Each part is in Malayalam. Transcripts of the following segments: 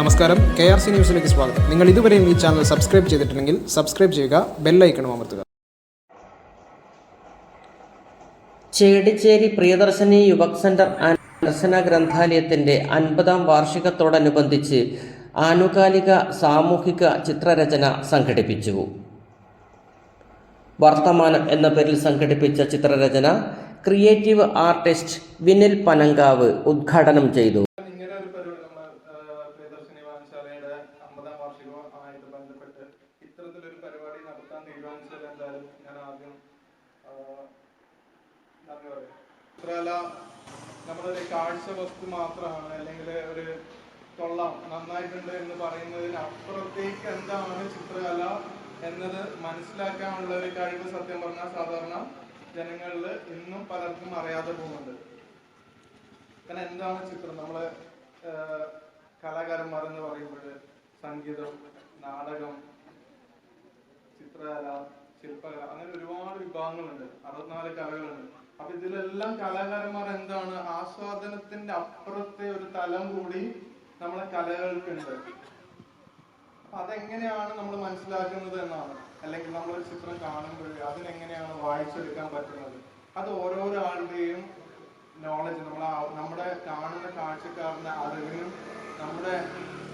നമസ്കാരം. കെ ആർ സി ന്യൂസിലേക്ക് സ്വാഗതം. നിങ്ങൾ ഇതുവരെയും ഈ ചാനൽ സബ്സ്ക്രൈബ് ചെയ്തിട്ടുണ്ടെങ്കിൽ സബ്സ്ക്രൈബ് ചെയ്യുക ബെല്ലൈക്കണും അമർത്തുക. ചേടിച്ചേരി പ്രിയദർശിനി യുവക് സെന്റർ ആൻഡ് ദർശന ഗ്രന്ഥാലയത്തിന്റെ അൻപതാം വാർഷികത്തോടനുബന്ധിച്ച് ആനുകാലിക സാമൂഹിക ചിത്രരചന സംഘടിപ്പിച്ചു. വർത്തമാനം എന്ന പേരിൽ സംഘടിപ്പിച്ച ചിത്രരചന ക്രിയേറ്റീവ് ആർട്ടിസ്റ്റ് വിനിൽ പനങ്കാവ് ഉദ്ഘാടനം ചെയ്തു. നമ്മളൊരു കാഴ്ച വസ്തു മാത്രമാണ് അല്ലെങ്കിൽ ഒരു കൊള്ളാം നന്നായിട്ടുണ്ട് എന്ന് പറയുന്നതിന് അപ്പുറത്തേക്ക് എന്താണ് ചിത്രകല എന്നത് മനസ്സിലാക്കാനുള്ള ഒരു കഴിവ് സത്യം പറഞ്ഞാൽ സാധാരണ ജനങ്ങളിൽ ഇന്നും പലർക്കും അറിയാതെ പോകുന്നുണ്ട്. കാരണം എന്താണ് ചിത്രം? നമ്മൾ കലാകാരന്മാർ എന്ന് പറയുമ്പോൾ സംഗീതം നാടകം ചിത്രകല ശില്പകല അങ്ങനെ ഒരുപാട് വിഭാഗങ്ങളുണ്ട്. അറുപത്തിനാല് കലകളുണ്ട് അപ്പൊ ഇതിലെല്ലാം കലാകാരന്മാർ എന്താണ്? ആസ്വാദനത്തിന്റെ അപ്പുറത്തെ ഒരു തലം കൂടി നമ്മളെ കലകൾക്കുണ്ട്. അപ്പൊ അതെങ്ങനെയാണ് നമ്മൾ മനസ്സിലാക്കുന്നത് എന്നാണ്. അല്ലെങ്കിൽ നമ്മൾ ഒരു ചിത്രം കാണുമ്പോൾ അതിനെങ്ങനെയാണ് വായിച്ചെടുക്കാൻ പറ്റുന്നത്? അത് ഓരോരാളുടെയും നോളജ് നമ്മൾ നമ്മുടെ കാണുന്ന കാഴ്ചക്കാരന്റെ അറിവിനും നമ്മുടെ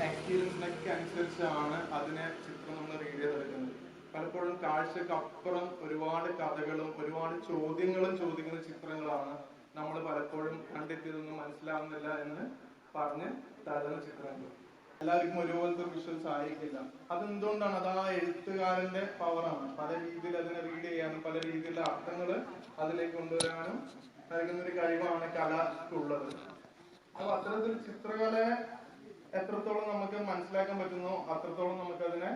എക്സ്പീരിയൻസിനൊക്കെ അനുസരിച്ചാണ് അതിനെ ചിത്രം നമ്മൾ റീഡ് ചെയ്തെടുക്കുന്നത്. പലപ്പോഴും കാഴ്ചക്ക് അപ്പുറം ഒരുപാട് കഥകളും ഒരുപാട് ചോദ്യങ്ങളും ചോദിക്കുന്ന ചിത്രങ്ങളാണ് നമ്മൾ പലപ്പോഴും കണ്ടെത്തിയതൊന്നും മനസ്സിലാവുന്നില്ല എന്ന് പറഞ്ഞ് തരുന്ന ചിത്രങ്ങൾ. എല്ലാവർക്കും ഒരുപോലത്തെ വിഷ്വൽസ് ആയിരിക്കില്ല. അതെന്തുകൊണ്ടാണ്? അത് ആ എഴുത്തുകാരന്റെ പവറാണ് പല രീതിയിൽ അതിനെ റീഡ് ചെയ്യാനും പല രീതിയിലുള്ള അർത്ഥങ്ങൾ അതിലേക്ക് കൊണ്ടുവരാനും നൽകുന്ന ഒരു കഴിവാണ് കലക്കുള്ളത്. അപ്പൊ അത്തരത്തിൽ ചിത്രകലയെ എത്രത്തോളം നമുക്ക് മനസ്സിലാക്കാൻ പറ്റുന്നോ അത്രത്തോളം നമുക്ക് അതിനെ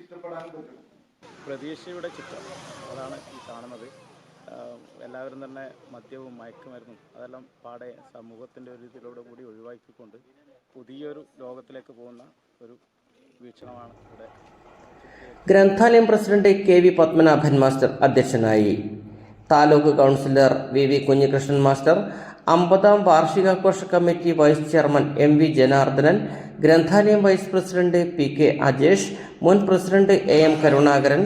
ഇഷ്ടപ്പെടാനും പറ്റും. പ്രതീക്ഷയുടെ ചിത്രം. അതാണ് ഈ കാണുന്നത്. എല്ലാവരും തന്നെ മദ്യവും മയക്കുമരുന്നും അതെല്ലാം പാടെ സമൂഹത്തിന്റെ ഒരു ഇതിലൂടെ കൂടി ഒഴിവാക്കിക്കൊണ്ട് പുതിയൊരു ലോകത്തിലേക്ക് പോകുന്ന ഒരു വീക്ഷണമാണ് ഇവിടെ ഗ്രന്ഥാലയം president K V Padmanabhan master അധ്യക്ഷനായി. Taluk councillor V V Kunhikrishnan master അമ്പതാം വാർഷികാഘോഷ committee vice chairman M V Janardhanan ഗ്രന്ഥാലയം vice president P K Ajesh മുൻ president A M Karunakaran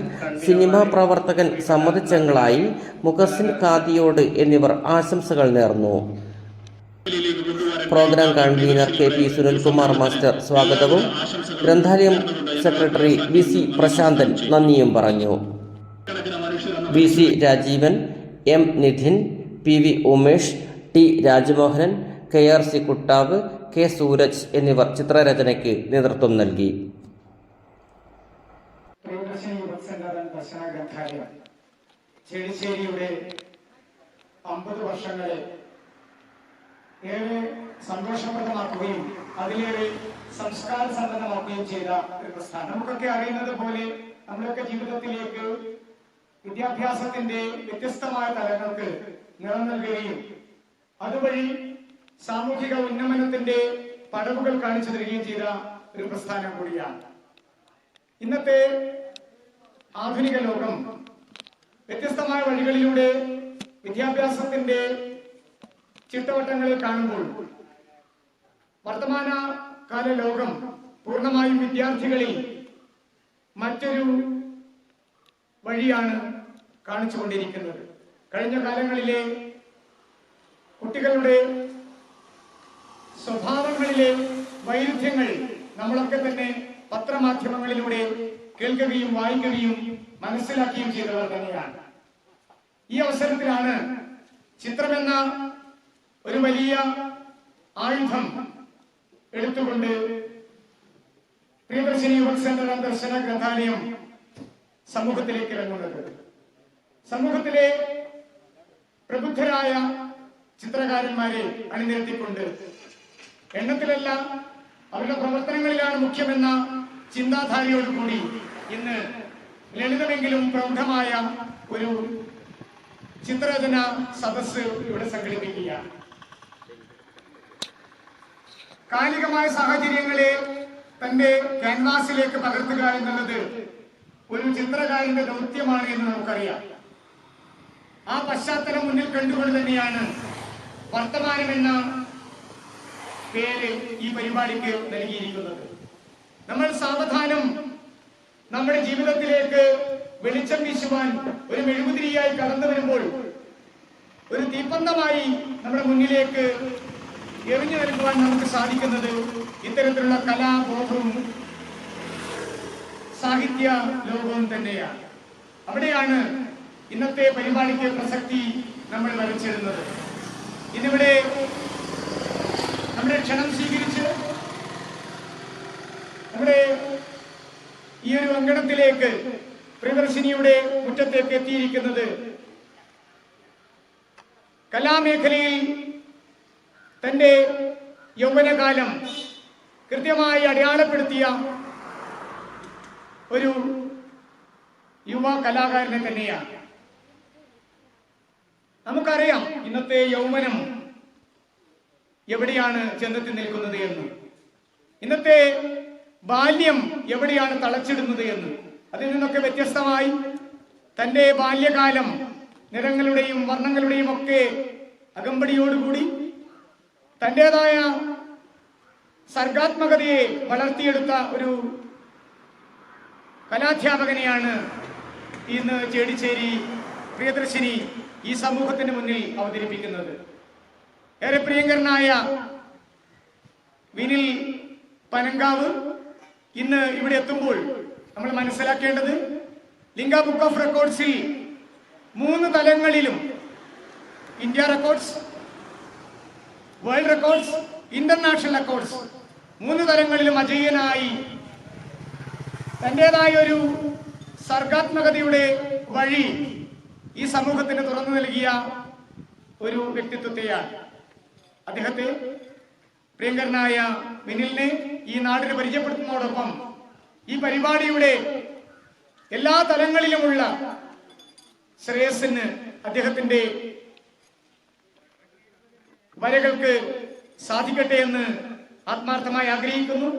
cinema പ്രവർത്തകൻ സമ്മതിച്ചങ്ങളായി മുഖസിൻ കാതിയോട് എന്നിവർ ആശംസകൾ നേർന്നു. Programme convener K P Sunilkumar master സ്വാഗതവും. ഗ്രന്ഥാലയം സെക്രട്ടറി വി സി പ്രശാന്തൻ നന്ദിയും പറഞ്ഞു. V C Rajeevan M Nidhin P V Umesh T Rajmohanan K R C Kuttavu K Sooraj എന്നിവർ ചിത്രരചനയ്ക്ക് നേതൃത്വം നൽകി. ചെടിശ്ശേരിയുടെ അമ്പത് വർഷങ്ങളെ ഏറെ സന്തോഷപ്രദമാക്കുകയും അതിലേറെ സംസ്കാര സമ്പന്നമാക്കുകയും ചെയ്ത ഒരു പ്രസ്ഥാനം. നമുക്കൊക്കെ അറിയുന്നത് പോലെ നമ്മളൊക്കെ ജീവിതത്തിലേക്ക് വിദ്യാഭ്യാസത്തിന്റെ വ്യത്യസ്തമായ തലങ്ങൾക്ക് നിറം നൽകുകയും അതുവഴി സാമൂഹിക ഉന്നമനത്തിന്റെ പടവുകൾ കാണിച്ചു തരികയും ചെയ്ത ഒരു പ്രസ്ഥാനം കൂടിയാണ്. ഇന്നത്തെ ആധുനിക ലോകം വ്യത്യസ്തമായ വഴികളിലൂടെ വിദ്യാഭ്യാസത്തിന്റെ ചിട്ടവട്ടങ്ങളെ കാണുമ്പോൾ വർത്തമാന കാല ലോകം പൂർണമായും വിദ്യാർത്ഥികളിൽ മറ്റൊരു വഴിയാണ് കാണിച്ചുകൊണ്ടിരിക്കുന്നത് കഴിഞ്ഞ കാലങ്ങളിലെ കുട്ടികളുടെ സ്വഭാവങ്ങളിലെ വൈരുദ്ധ്യങ്ങൾ നമ്മളൊക്കെ തന്നെ പത്രമാധ്യമങ്ങളിലൂടെ കേൾക്കുകയും വായിക്കുകയും മനസ്സിലാക്കുകയും ചെയ്തവർ തന്നെയാണ്. ഈ അവസരത്തിലാണ് ചിത്രമെന്ന ഒരു വലിയ ആയുധം എടുത്തുകൊണ്ട് പ്രിയദർശിനി യുവക് സെന്റർ ദർശന ഗ്രന്ഥാലയം സമൂഹത്തിലേക്ക് ഇറങ്ങുന്നത്. സമൂഹത്തിലെ പ്രബുദ്ധരായ ചിത്രകാരന്മാരെ അണിനിരത്തിക്കൊണ്ട് എണ്ണത്തിലല്ല അവരുടെ പ്രവർത്തനങ്ങളിലാണ് മുഖ്യമെന്ന ചിന്താധാരയോടുകൂടി ഇന്ന് ലളിതമെങ്കിലും പ്രൗഢമായ ഒരു ചിത്രരചന സദസ് ഇവിടെ സംഘടിപ്പിക്കുകയാണ്. കാലികമായ സാഹചര്യങ്ങളെ തന്റെ ക്യാൻവാസിലേക്ക് പകർത്തുക എന്നുള്ളത് ഒരു ചിത്രകാരന്റെ ദൗത്യമാണ് എന്ന് നമുക്കറിയാം. ആ പശ്ചാത്തലം മുന്നിൽ കണ്ടുകൊണ്ട് തന്നെയാണ് വർത്തമാനം എന്ന പേര് ഈ പരിപാടിക്ക് നൽകിയിരിക്കുന്നത്. നമ്മൾ സാവധാനം നമ്മുടെ ജീവിതത്തിലേക്ക് വെളിച്ചം വീശുവാൻ ഒരു മെഴുകുതിരിയായി കടന്നു വരുമ്പോൾ ഒരു തീപ്പന്തമായി നമ്മുടെ മുന്നിലേക്ക് എറിഞ്ഞു നൽകുവാൻ നമുക്ക് സാധിക്കുന്നത് ഇത്തരത്തിലുള്ള കലാബോധവും സാഹിത്യ ലോകവും തന്നെയാണ്. അവിടെയാണ് ഇന്നത്തെ പരിപാടിക്ക് പ്രസക്തി നമ്മൾ വരച്ചിരുന്നത്. ഇന്നിവിടെ നമ്മുടെ ക്ഷണം സ്വീകരിച്ച് നമ്മുടെ ഈ ഒരു അങ്കണത്തിലേക്ക് പ്രിയദർശിനിയുടെ മുറ്റത്തേക്ക് എത്തിയിരിക്കുന്നത് കലാമേഖലയിൽ തന്റെ യൗവനകാലം കൃത്യമായി അടയാളപ്പെടുത്തിയ ഒരു യുവ കലാകാരനെ തന്നെയാണ്. നമുക്കറിയാം ഇന്നത്തെ യൗവനം എവിടെയാണ് ചെന്നെത്തി നിൽക്കുന്നത് എന്ന്. ഇന്നത്തെ ബാല്യം എവിടെയാണ് തളച്ചിടുന്നത് എന്ന്. അതിൽ നിന്നൊക്കെ വ്യത്യസ്തമായി തന്റെ ബാല്യകാലം നിറങ്ങളുടെയും വർണങ്ങളുടെയും ഒക്കെ അകമ്പടിയോടുകൂടി തന്റെതായ സർഗാത്മകതയെ വളർത്തിയെടുത്ത ഒരു കലാധ്യാപകനെയാണ് ഇന്ന് ചേടിച്ചേരി പ്രിയദർശിനി ഈ സമൂഹത്തിന് മുന്നിൽ അവതരിപ്പിക്കുന്നത്. ഏറെ പ്രിയങ്കരനായ വിനിൽ പനങ്കാവ് ഇന്ന് ഇവിടെ എത്തുമ്പോൾ നമ്മൾ മനസ്സിലാക്കേണ്ടത് ലിംഗ ബുക്ക് ഓഫ് റെക്കോർഡ്സിൽ മൂന്ന് തലങ്ങളിലും India records world records international records മൂന്ന് തലങ്ങളിലും അജയ്യനായി തന്റേതായ ഒരു സർഗാത്മകതയുടെ വഴി ഈ സമൂഹത്തിന് തുറന്നു നൽകിയ ഒരു വ്യക്തിത്വത്തെയാണ്. അദ്ദേഹത്തെ പ്രിയങ്കരനായ മിനിലിനെ ഈ നാടിന് പരിചയപ്പെടുത്തുന്നതോടൊപ്പം ഈ പരിപാടിയുടെ എല്ലാ തലങ്ങളിലുമുള്ള ശ്രേയസിന് അദ്ദേഹത്തിന്റെ വരകൾക്ക് സാധിക്കട്ടെ എന്ന് ആത്മാർത്ഥമായി ആഗ്രഹിക്കുന്നു.